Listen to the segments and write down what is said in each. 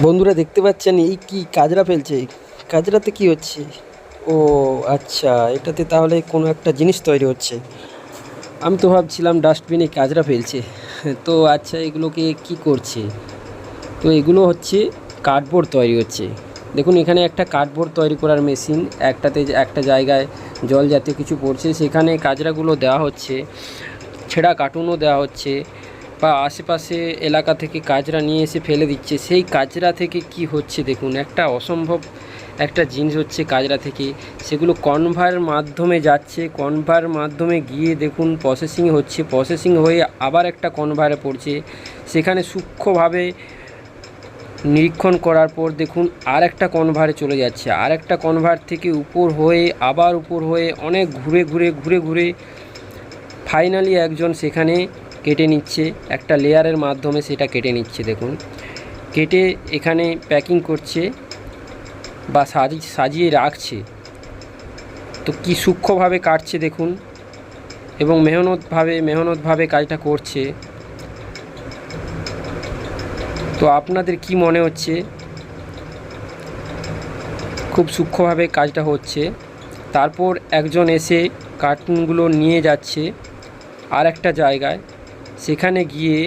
বন্ধুরা দেখতে পাচ্ছেন, এই কি কাজরা ফেলছে? কাজরাতে কি হচ্ছে? ও আচ্ছা এটাতে তাহলে কোনো একটা জিনিস তৈরি হচ্ছে। আমি তো ভাবছিলাম ডাস্টবিনে কাজরা ফেলছে। তো আচ্ছা এগুলোকে কি করছে? তো এগুলো হচ্ছে কার্ডবোর্ড তৈরি হচ্ছে। দেখুন, এখানে একটা কার্ডবোর্ড তৈরি করার মেশিন একটাতে একটা জায়গায় জল জাতীয় কিছু পড়ছে, সেখানে কাজরাগুলো দেওয়া হচ্ছে, ছেঁড়া কার্টুনও দেওয়া হচ্ছে। বা আশেপাশে এলাকা থেকে কাজরা নিয়ে এসে ফেলে দিচ্ছে, সেই কাজরা থেকে কি হচ্ছে দেখুন, একটা অসম্ভব একটা জিনিস হচ্ছে কাজরা থেকে। সেগুলো কনভার মাধ্যমে যাচ্ছে কনভার মাধ্যমে গিয়ে দেখুন প্রসেসিং হচ্ছে প্রসেসিং হয়ে আবার একটা কনভারে পড়ছে। সেখানে সূক্ষ্মভাবে নিরীক্ষণ করার পর দেখুন আর একটা কনভারে চলে যাচ্ছে। আর একটা কনভার থেকে উপর হয়ে, আবার উপর হয়ে অনেক ঘুরে ঘুরে ঘুরে ঘুরে ফাইনালি একজন সেখানে কেটে নিচ্ছে, একটা লেয়ারের মাধ্যমে সেটা কেটে নিচ্ছে, দেখুন। কেটে এখানে প্যাকিং করছে বা সাজি, সাজিয়ে রাখছে। তো কী সূক্ষ্মভাবে কাটছে, দেখুন। এবং মেহনতভাবে মেহনতভাবে কাজটা করছে। তো আপনাদের কি মনে হচ্ছে? খুব সূক্ষ্মভাবে কাজটা হচ্ছে। তারপর একজন এসে কার্টুনগুলো নিয়ে যাচ্ছে। আর একটা জায়গায়। সেখানে গিয়ে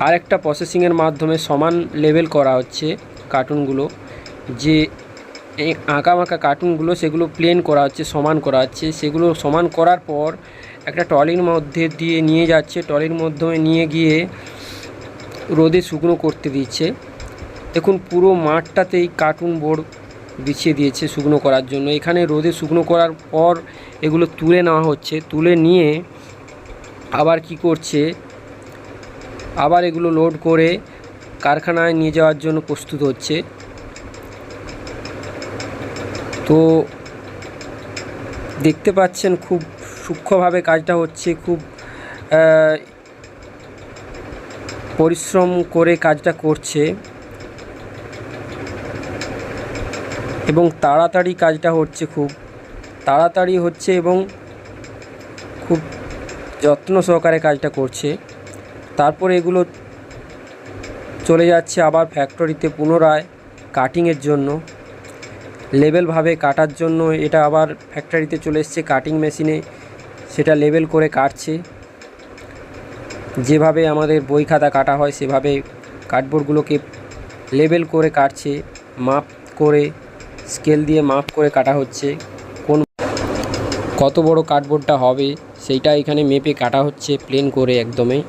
আর একটা প্রসেসিংয়ের মাধ্যমে সমান লেভেল করা হচ্ছে কার্টুনগুলো যে আঁকা আঁকাবাঁকা কার্টুনগুলো সেগুলো প্লেন করা হচ্ছে, সমান করা হচ্ছে। সেগুলো সমান করার পর একটা ট্রলির মধ্যে দিয়ে নিয়ে যাচ্ছে। ট্রলির মাধ্যমে নিয়ে গিয়ে রোদে শুকনো করতে দিচ্ছে। দেখুন, পুরো মাঠটাতেই কার্টুন বোর্ড বিছিয়ে দিয়েছে শুকনো করার জন্য। এখানে রোদে শুকনো করার পর এগুলো তুলে নেওয়া হচ্ছে। তুলে নিয়ে আবার কি করছে? আবার এগুলো লোড করে কারখানায় নিয়ে যাওয়ার জন্য প্রস্তুত হচ্ছে। তো দেখতে পাচ্ছেন খুব সূক্ষ্মভাবে কাজটা হচ্ছে, খুব পরিশ্রম করে কাজটা করছে। এবং তাড়াতাড়ি কাজটা হচ্ছে খুব, তাড়াতাড়ি হচ্ছে এবং খুব যত্ন সহকারে কাজটা করছে। তারপর এগুলো চলে যাচ্ছে আবার ফ্যাক্টরিতে পুনরায় কাটিংয়ের জন্য। লেবেলভাবে কাটার জন্য এটা আবার ফ্যাক্টরিতে চলে এসছে কাটিং মেশিনে সেটা লেবেল করে কাটছে। যেভাবে আমাদের বই খাতা কাটা হয়, সেভাবে কার্ডবোর্ডগুলোকে লেবেল করে কাটছে, মাপ করে স্কেল দিয়ে মাপ করে কাটা হচ্ছে। কোন কত বড় কার্ডবোর্ডটা হবে সেইটা এখানে মেপে কাটা হচ্ছে প্লেন করে একদমই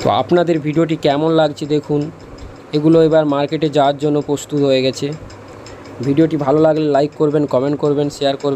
তো আপনাদের ভিডিওটি কেমন লাগছে দেখুন। এগুলো এবার মার্কেটে যাওয়ার জন্য প্রস্তুত হয়ে গেছে। ভিডিওটি ভালো লাগলে লাইক করবেন কমেন্ট করবেন শেয়ার করবেন।